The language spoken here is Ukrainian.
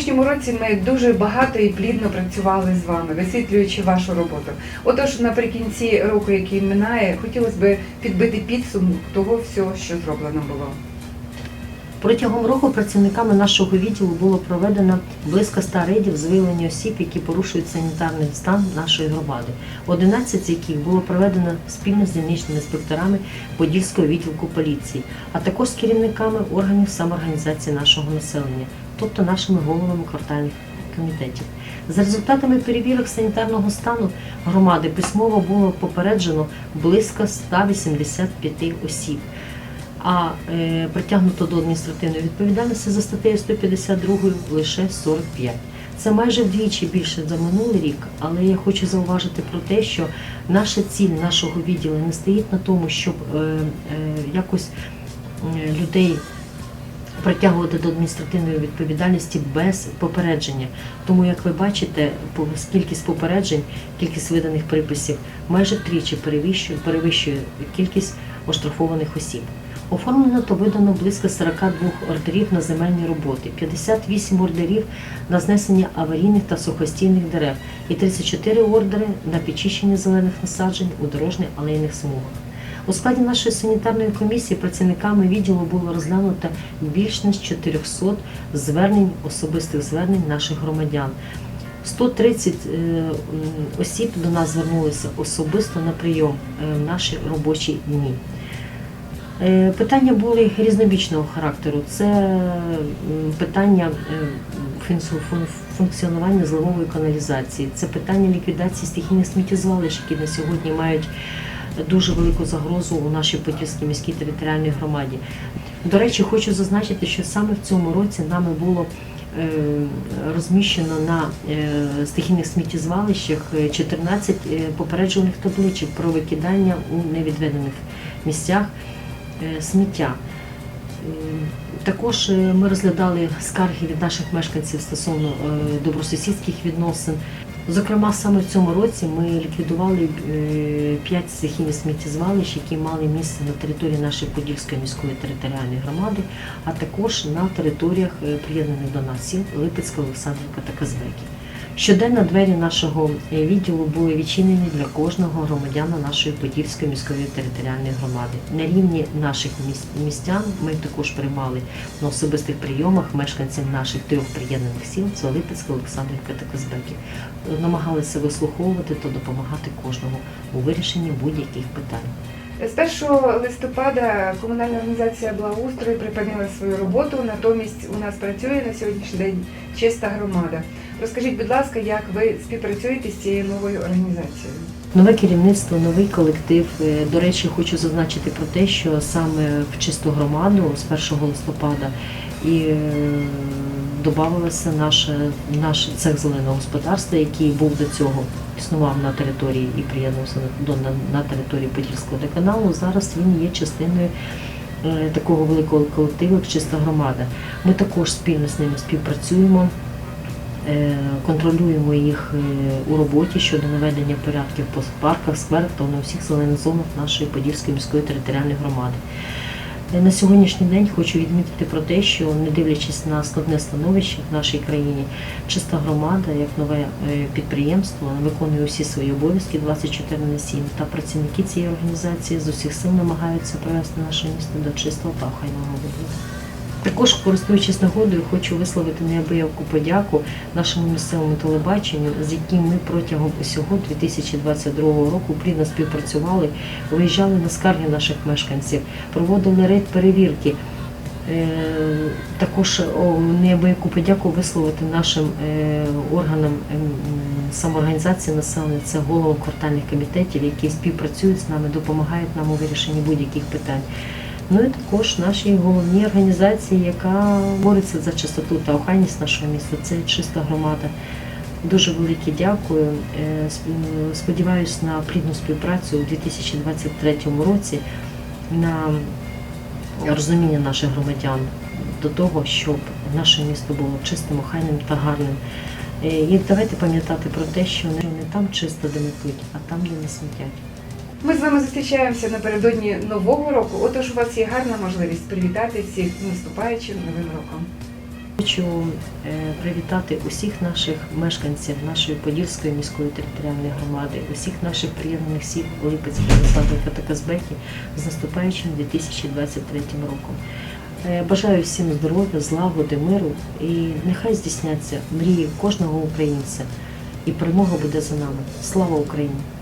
сьогоднішньому році ми дуже багато і плідно працювали з вами, висвітлюючи вашу роботу. Отож, наприкінці року, який минає, хотілося б підбити підсумок того всього, що зроблено було. Протягом року працівниками нашого відділу було проведено близько 100 рейдів з виявлення осіб, які порушують санітарний стан нашої громади. 11 з яких було проведено спільно з дільничними інспекторами Подільського відділку поліції, а також з керівниками органів самоорганізації нашого населення, тобто нашими головами квартальних комітетів. За результатами перевірок санітарного стану громади письмово було попереджено близько 185 осіб а е, притягнуто до адміністративної відповідальності за статтею 152 лише 45. Це майже вдвічі більше за минулий рік, але я хочу зауважити про те, що наша ціль нашого відділу не стоїть на тому, щоб е, е, якось людей притягувати до адміністративної відповідальності без попередження. Тому, як ви бачите, кількість попереджень, кількість виданих приписів майже втричі перевищує, перевищує кількість оштрафованих осіб. Оформлено та видано близько 42 ордерів на земельні роботи, 58 ордерів на знесення аварійних та сухостійних дерев і 34 ордери на підчищення зелених насаджень у дорожніх алейних смугах. У складі нашої санітарної комісії працівниками відділу було розглянуто більш ніж 400 звернень, особистих звернень наших громадян. 130 е, осіб до нас звернулися особисто на прийом е, в наші робочі дні. Е, Питання були різнобічного характеру. Це питання е, функціонування зливової каналізації, це питання ліквідації стихійних сміттєзвалищ, які на сьогодні мають дуже велику загрозу у нашій Подільській міській територіальній громаді. До речі, хочу зазначити, що саме в цьому році нами було е, розміщено на е, стихійних сміттєзвалищах е, 14 е, попереджувальних табличок про викидання у невідведених місцях сміття. Також ми розглядали скарги від наших мешканців стосовно добросусідських відносин. Зокрема, саме в цьому році ми ліквідували е, п'ять стихійних сміттєзвалищ, які мали місце на території нашої Подільської міської територіальної громади, а також на територіях е, приєднаних до нас сіл Липецька, Олександрівка та Казбеки. Щоденно двері нашого відділу були відчинені для кожного громадяна нашої Подільської міської територіальної громади. На рівні наших міс- містян ми також приймали на особистих прийомах мешканців наших трьох приєднаних сіл це Олександрівка та Казбеки. Е, Намагалися вислуховувати та допомагати кожному у вирішенні будь-яких питань. З 1 листопада комунальна організація Благоустрой припинила свою роботу, натомість у нас працює на сьогоднішній день чиста громада. Розкажіть, будь ласка, як ви співпрацюєте з цією новою організацією? Нове керівництво, новий колектив. Е, До речі, хочу зазначити про те, що саме в чисту громаду з 1 листопада і е, додавалося наше, наш цех зеленого господарства, який був до цього існував на території і приєднався до на, на території Подільського деканалу. Зараз він є частиною е, такого великого колективу, як чиста громада. Ми також спільно з ними співпрацюємо. Е, контролюємо їх е, у роботі щодо наведення порядків по парках, скверах та на всіх зелених зонах нашої Подільської міської територіальної громади. Е, На сьогоднішній день хочу відмітити про те, що не дивлячись на складне становище в нашій країні, чиста громада, як нове е, підприємство, виконує усі свої обов'язки 24 на 7, та працівники цієї організації з усіх сил намагаються привести наше місто до чистого та охайного вигляду. Також, користуючись нагодою, хочу висловити неабияку подяку нашому місцевому телебаченню, з яким ми протягом усього 2022 року плідно співпрацювали, виїжджали на скарги наших мешканців, проводили рейд перевірки. Е, Також неабияку подяку висловити нашим е, органам ем, самоорганізації населення, це головам квартальних комітетів, які співпрацюють з нами, допомагають нам у вирішенні будь-яких питань. Ну і також нашій головній організації, яка бореться за чистоту та охайність нашого міста. Це чиста громада. Дуже велике дякую. Е, сп- Сподіваюсь на плідну співпрацю у 2023 році, на розуміння наших громадян до того, щоб наше місто було чистим, охайним та гарним. Е, І давайте пам'ятати про те, що не там чисто, де метуть, а там, де не смітять. Ми з вами зустрічаємося напередодні нового року. Отож, у вас є гарна можливість привітати всіх наступаючим новим роком. Хочу е, привітати усіх наших мешканців нашої Подільської міської територіальної громади, усіх наших приєднаних сіл Липецької, Славика та Казбеки з наступаючим 2023 роком. Е, Бажаю всім здоров'я, злагоди, миру і нехай здійсняться мрії кожного українця. І перемога буде за нами. Слава Україні!